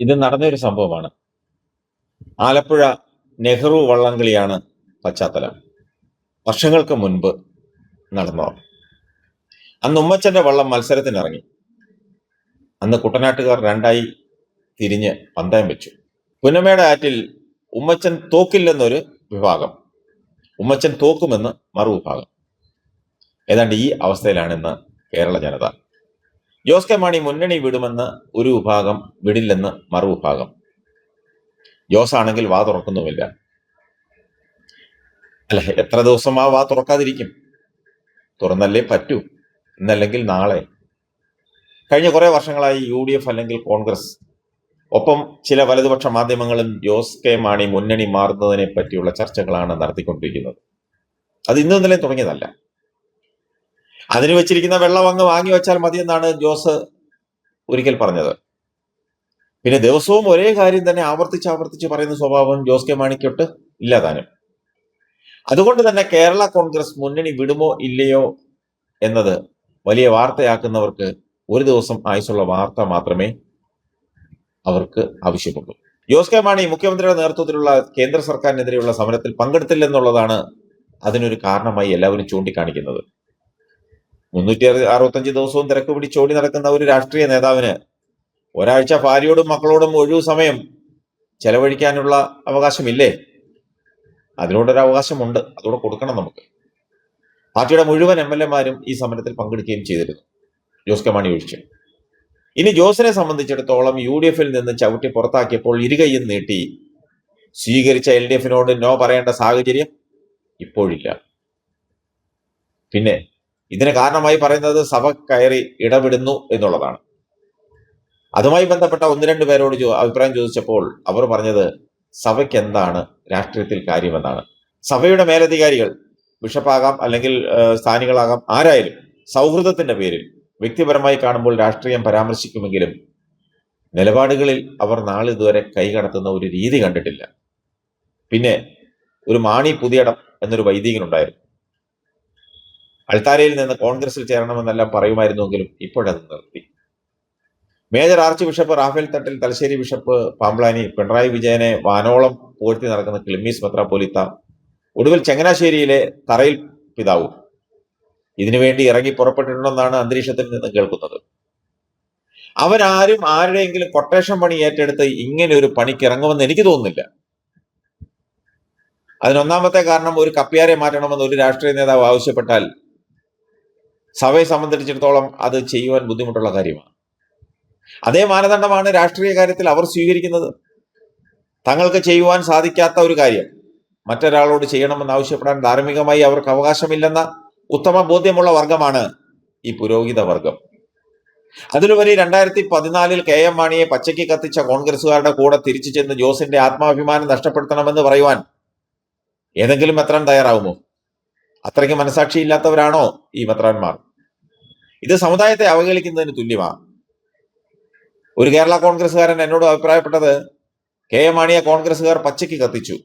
ഇത് നടന്നൊരു സംഭവമാണ്. ആലപ്പുഴ നെഹ്റു വള്ളംകളിയാണ് പശ്ചാത്തലം. വർഷങ്ങൾക്ക് മുൻപ് നടന്നതാണ് അന്ന് ഉമ്മച്ചന്റെ വള്ളം മത്സരത്തിനിറങ്ങി. അന്ന് കുട്ടനാട്ടുകാർ രണ്ടായി തിരിഞ്ഞ് പന്തയം വെച്ചു. പുന്നമയുടെ ആറ്റിൽ ഉമ്മച്ചൻ തോക്കില്ലെന്നൊരു വിഭാഗം. ഉമ്മച്ചൻ തോക്കുമെന്ന് മറുവിഭാഗം. ഏതാണ്ട് ഈ അവസ്ഥയിലാണ് ഇന്ന് കേരള ജനത ജോസ് കെ മാണി മുന്നണി വിടുമെന്ന് ഒരു വിഭാഗം വിടില്ലെന്ന് മറുവിഭാഗം ജോസ് ആണെങ്കിൽ വാ തുറക്കുന്നുമില്ല. അല്ല? എത്ര ദിവസം ആ വാ തുറക്കാതിരിക്കും? തുറന്നല്ലേ പറ്റൂ. ഇന്നല്ലെങ്കിൽ നാളെ. കഴിഞ്ഞ കുറേ വർഷങ്ങളായി യു ഡി എഫ് അല്ലെങ്കിൽ കോൺഗ്രസ്. ഒപ്പം ചില വലതുപക്ഷ മാധ്യമങ്ങളും ജോസ് കെ മാണി മുന്നണി മാറുന്നതിനെ പറ്റിയുള്ള ചർച്ചകളാണ് നടത്തിക്കൊണ്ടിരിക്കുന്നത്. അത് ഇന്നും ഇന്നലെ തുടങ്ങിയതല്ല. അതിന് വെച്ചിരിക്കുന്ന വെള്ളം അങ്ങ് വാങ്ങി വെച്ചാൽ മതിയെന്നാണ് ജോസ് ഒരിക്കൽ പറഞ്ഞത്. പിന്നെ ദിവസവും ഒരേ കാര്യം തന്നെ ആവർത്തിച്ച് ആവർത്തിച്ച് പറയുന്ന സ്വഭാവം ജോസ് കെ മാണിക്കൊട്ട് ഇല്ലാതാനും അതുകൊണ്ട് തന്നെ കേരള കോൺഗ്രസ് മുന്നണി വിടുമോ ഇല്ലയോ എന്നത് വലിയ വാർത്തയാക്കുന്നവർക്ക് ഒരു ദിവസം ആയുസുള്ള വാർത്ത മാത്രമേ അവർക്ക് ആവശ്യമുള്ളൂ. ജോസ് കെ മാണി മുഖ്യമന്ത്രിയുടെ നേതൃത്വത്തിലുള്ള കേന്ദ്ര സർക്കാരിനെതിരെയുള്ള സമരത്തിൽ പങ്കെടുത്തില്ലെന്നുള്ളതാണ് അതിനൊരു കാരണമായി എല്ലാവരും ചൂണ്ടിക്കാണിക്കുന്നത്. മുന്നൂറ്റി അറുപത്തഞ്ച് ദിവസവും തിരക്ക് പിടിച്ചോടി നടക്കുന്ന ഒരു രാഷ്ട്രീയ നേതാവിന് ഒരാഴ്ച ഭാര്യയോടും മക്കളോടും ഒഴിവു സമയം ചെലവഴിക്കാനുള്ള അവകാശമില്ലേ? അതിനോടൊരു അവകാശമുണ്ട്. അതുകൂടെ കൊടുക്കണം നമുക്ക്. പാർട്ടിയുടെ മുഴുവൻ എം എൽ എമാരും ഈ സമരത്തിൽ പങ്കെടുക്കുകയും ചെയ്തിരുന്നു. ജോസ് കെ മാണി ഒഴിച്ച്. ഇനി ജോസിനെ സംബന്ധിച്ചിടത്തോളം യു ഡി എഫിൽ നിന്ന് ചവിട്ടി പുറത്താക്കിയപ്പോൾ ഇരുകൈയും നീട്ടി. സ്വീകരിച്ച എൽ ഡി എഫിനോട് നോ പറയേണ്ട സാഹചര്യം ഇപ്പോഴില്ല. പിന്നെ ഇതിന് കാരണമായി പറയുന്നത് സഭ കയറി ഇടപെടുന്നു എന്നുള്ളതാണ്. അതുമായി ബന്ധപ്പെട്ട ഒന്ന് രണ്ട് പേരോട് അഭിപ്രായം ചോദിച്ചപ്പോൾ അവർ പറഞ്ഞത് സഭയ്ക്ക് എന്താണ് രാഷ്ട്രീയത്തിൽ കാര്യമെന്നാണ്. സഭയുടെ മേലധികാരികൾ ബിഷപ്പാകാം അല്ലെങ്കിൽ സ്ഥാനികളാകാം ആരായാലും സൗഹൃദത്തിന്റെ പേരിൽ വ്യക്തിപരമായി കാണുമ്പോൾ രാഷ്ട്രീയം പരാമർശിക്കുമെങ്കിലും നിലപാടുകളിൽ അവർ നാളിതുവരെ കൈകടത്തുന്ന ഒരു രീതി കണ്ടിട്ടില്ല. പിന്നെ ഒരു മാണി പുതിയടം എന്നൊരു വൈദികനുണ്ടായിരുന്നു അൾത്താരയിൽ നിന്ന് കോൺഗ്രസിൽ ചേരണമെന്നെല്ലാം പറയുമായിരുന്നുവെങ്കിലും ഇപ്പോഴത് നിർത്തി. Major archbishop Raphael Thattil Thalassery bishop Pamplany Pinarayi വിജയനെ വാനോളം പോഴ്ത്തി നടക്കുന്ന ക്ലിമ്മീസ് മെത്രാപ്പോലിത്ത ഒടുവിൽ ചങ്ങനാശ്ശേരിയിലെ തറയിൽ പിതാവും. ഇതിനുവേണ്ടി ഇറങ്ങി പുറപ്പെട്ടിട്ടുണ്ടെന്നാണ് അന്തരീക്ഷത്തിൽ നിന്ന് കേൾക്കുന്നത്. അവരാരും ആരുടെയെങ്കിലും കൊട്ടേഷൻ പണി ഏറ്റെടുത്ത് ഇങ്ങനെ ഒരു പണിക്ക് ഇറങ്ങുമെന്ന് എനിക്ക് തോന്നുന്നില്ല. അതിനൊന്നാമത്തെ കാരണം ഒരു കപ്പ്യാരെ മാറ്റണമെന്ന് ഒരു രാഷ്ട്രീയ നേതാവ് ആവശ്യപ്പെട്ടാൽ സഭയെ സംബന്ധിച്ചിടത്തോളം അത് ചെയ്യുവാൻ ബുദ്ധിമുട്ടുള്ള കാര്യമാണ്. അതേ മാനദണ്ഡമാണ് രാഷ്ട്രീയ കാര്യത്തിൽ അവർ സ്വീകരിക്കുന്നത്. തങ്ങൾക്ക് ചെയ്യുവാൻ സാധിക്കാത്ത ഒരു കാര്യം മറ്റൊരാളോട് ചെയ്യണമെന്ന് ആവശ്യപ്പെടാൻ ധാർമ്മികമായി അവർക്ക് അവകാശമില്ലെന്ന ഉത്തമ ബോധ്യമുള്ള വർഗമാണ് ഈ പുരോഹിത വർഗം അതിലുപരി രണ്ടായിരത്തി പതിനാലിൽ കെ എം മാണിയെ പച്ചയ്ക്ക് കത്തിച്ച കോൺഗ്രസുകാരുടെ കൂടെ തിരിച്ചു ചെന്ന് ജോസിന്റെ ആത്മാഭിമാനം നഷ്ടപ്പെടുത്തണമെന്ന് പറയുവാൻ ഏതെങ്കിലും എത്രാൻ തയ്യാറാവുമോ? അത്രയ്ക്ക് മനസാക്ഷിയില്ലാത്തവരാണോ ഈ മെത്രാന്മാർ ഇത് സമുദായത്തെ അവഗണിക്കുന്നതിന് തുല്യമാണ്. ഒരു കേരള കോൺഗ്രസ്സുകാരൻ എന്നോട് അഭിപ്രായപ്പെട്ടത് കെ എം മാണിയെ കോൺഗ്രസ്സുകാർ പച്ചയ്ക്ക് കത്തിച്ചു.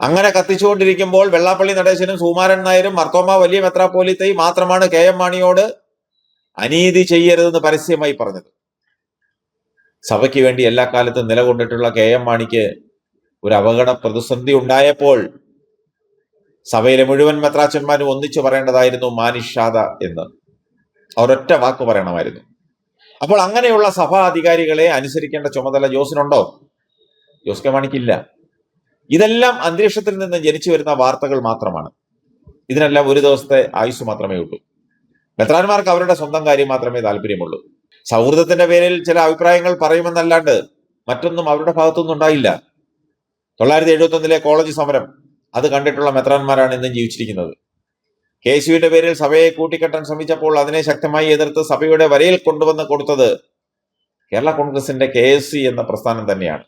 അങ്ങനെ കത്തിച്ചുകൊണ്ടിരിക്കുമ്പോൾ വെള്ളാപ്പള്ളി നടേശനും സുമാരൻ നായരും മർത്തോമ വലിയ മെത്രാപ്പോലിത്തയും മാത്രമാണ് കെ എം മാണിയോട് അനീതി ചെയ്യരുതെന്ന് പരസ്യമായി പറഞ്ഞത്. സഭയ്ക്ക് വേണ്ടി എല്ലാ കാലത്തും നിലകൊണ്ടിട്ടുള്ള കെ എം മാണിക്ക് ഒരു അപകട പ്രതിസന്ധി ഉണ്ടായപ്പോൾ സഭയിലെ മുഴുവൻ മെത്രാച്ചന്മാരും ഒന്നിച്ചു പറയേണ്ടതായിരുന്നു മാനിഷാദ എന്ന്. അവരൊറ്റ വാക്ക് പറയണമായിരുന്നു. അപ്പോൾ അങ്ങനെയുള്ള സഭാ അധികാരികളെ അനുസരിക്കേണ്ട ചുമതല ജോസിനുണ്ടോ? ജോസ് കെ മാണിക്കില്ല. ഇതെല്ലാം അന്തരീക്ഷത്തിൽ നിന്ന് ജനിച്ചു വരുന്ന വാർത്തകൾ മാത്രമാണ്. ഇതിനെല്ലാം ഒരു ദിവസത്തെ ആയുസ് മാത്രമേ ഉള്ളൂ. മെത്രാന്മാർക്ക് അവരുടെ സ്വന്തം കാര്യം മാത്രമേ താല്പര്യമുള്ളൂ. സൗഹൃദത്തിന്റെ പേരിൽ ചില അഭിപ്രായങ്ങൾ പറയുമെന്നല്ലാണ്ട് മറ്റൊന്നും അവരുടെ ഭാഗത്തൊന്നും ഉണ്ടായില്ല തൊള്ളായിരത്തി എഴുപത്തി ഒന്നിലെ കോളേജ് സമരം അത് കണ്ടിട്ടുള്ള മെത്രാന്മാരാണ് ഇന്നും ജീവിച്ചിരിക്കുന്നത്. കെ എസ് പേരിൽ സഭയെ കൂട്ടിക്കെട്ടാൻ ശ്രമിച്ചപ്പോൾ അതിനെ ശക്തമായി എതിർത്ത് സഭയുടെ വരയിൽ കൊണ്ടുവന്ന് കൊടുത്തത് കേരള കോൺഗ്രസിന്റെ കെ എസ് സി എന്ന പ്രസ്ഥാനം തന്നെയാണ്.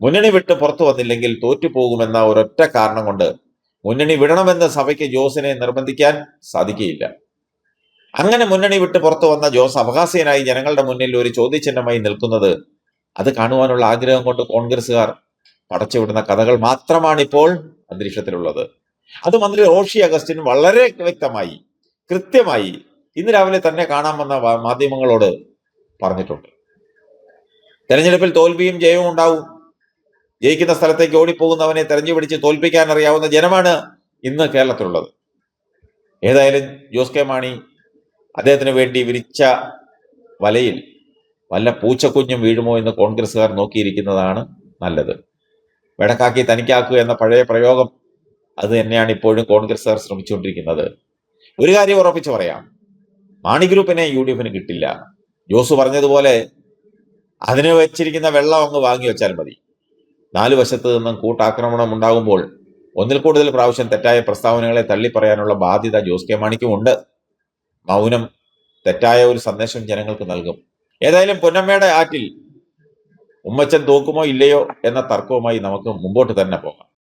മുന്നണി വിട്ട് പുറത്തു വന്നില്ലെങ്കിൽ തോറ്റുപോകുമെന്ന ഒരൊറ്റ കാരണം കൊണ്ട് മുന്നണി വിടണമെന്ന് സഭയ്ക്ക് ജോസിനെ നിർബന്ധിക്കാൻ സാധിക്കുകയില്ല. അങ്ങനെ മുന്നണി വിട്ട് പുറത്തു വന്ന ജോസ് അവകാശീയനായി ജനങ്ങളുടെ മുന്നിൽ ഒരു ചോദ്യചിഹ്നമായി നിൽക്കുന്നത് അത് കാണുവാനുള്ള ആഗ്രഹം കൊണ്ട് കോൺഗ്രസുകാർ പടച്ചുവിടുന്ന കഥകൾ മാത്രമാണ് ഇപ്പോൾ അന്തരീക്ഷത്തിലുള്ളത്. അത് മന്ത്രി റോഷി അഗസ്റ്റിൻ വളരെ വ്യക്തമായി കൃത്യമായി ഇന്ന് രാവിലെ തന്നെ കാണാൻ വന്ന മാധ്യമങ്ങളോട് പറഞ്ഞിട്ടുണ്ട്. തെരഞ്ഞെടുപ്പിൽ തോൽവിയും ജയവും ഉണ്ടാവും. ജയിക്കുന്ന സ്ഥലത്തേക്ക് ഓടിപ്പോകുന്നവനെ തെരഞ്ഞു പിടിച്ച് തോൽപ്പിക്കാൻ അറിയാവുന്ന ജനമാണ് ഇന്ന് കേരളത്തിലുള്ളത്. ഏതായാലും ജോസ് കെ മാണി അദ്ദേഹത്തിന് വേണ്ടി വിരിച്ച വലയിൽ വല്ല പൂച്ചക്കുഞ്ഞും വീഴുമോ എന്ന് കോൺഗ്രസ്സുകാർ നോക്കിയിരിക്കുന്നതാണ് നല്ലത്. വെടക്കാക്കി തനിക്കാക്കുക എന്ന പഴയ പ്രയോഗം അത് തന്നെയാണ് ഇപ്പോഴും കോൺഗ്രസ്സുകാർ ശ്രമിച്ചുകൊണ്ടിരിക്കുന്നത്. ഒരു കാര്യം ഉറപ്പിച്ചു പറയാം. മാണി ഗ്രൂപ്പിനെ യു ഡി എഫിന് കിട്ടില്ല. ജോസ് പറഞ്ഞതുപോലെ അതിന് വെച്ചിരിക്കുന്ന വെള്ളം അങ്ങ് വാങ്ങി വെച്ചാൽ മതി. നാലു വശത്ത് നിന്നും കൂട്ടാക്രമണം ഉണ്ടാകുമ്പോൾ ഒന്നിൽ കൂടുതൽ പ്രാവശ്യം തെറ്റായ പ്രസ്താവനകളെ തള്ളിപ്പറയാനുള്ള ബാധ്യത ജോസ് കെ മാണിക്കുമുണ്ട് മൗനം തെറ്റായ ഒരു സന്ദേശം ജനങ്ങൾക്ക് നൽകും. ഏതായാലും പൊന്നമ്മയുടെ ആറ്റിൽ ഉമ്മച്ചൻ തോക്കുമോ ഇല്ലയോ എന്ന തർക്കവുമായി നമുക്ക് മുമ്പോട്ട് തന്നെ പോകാം.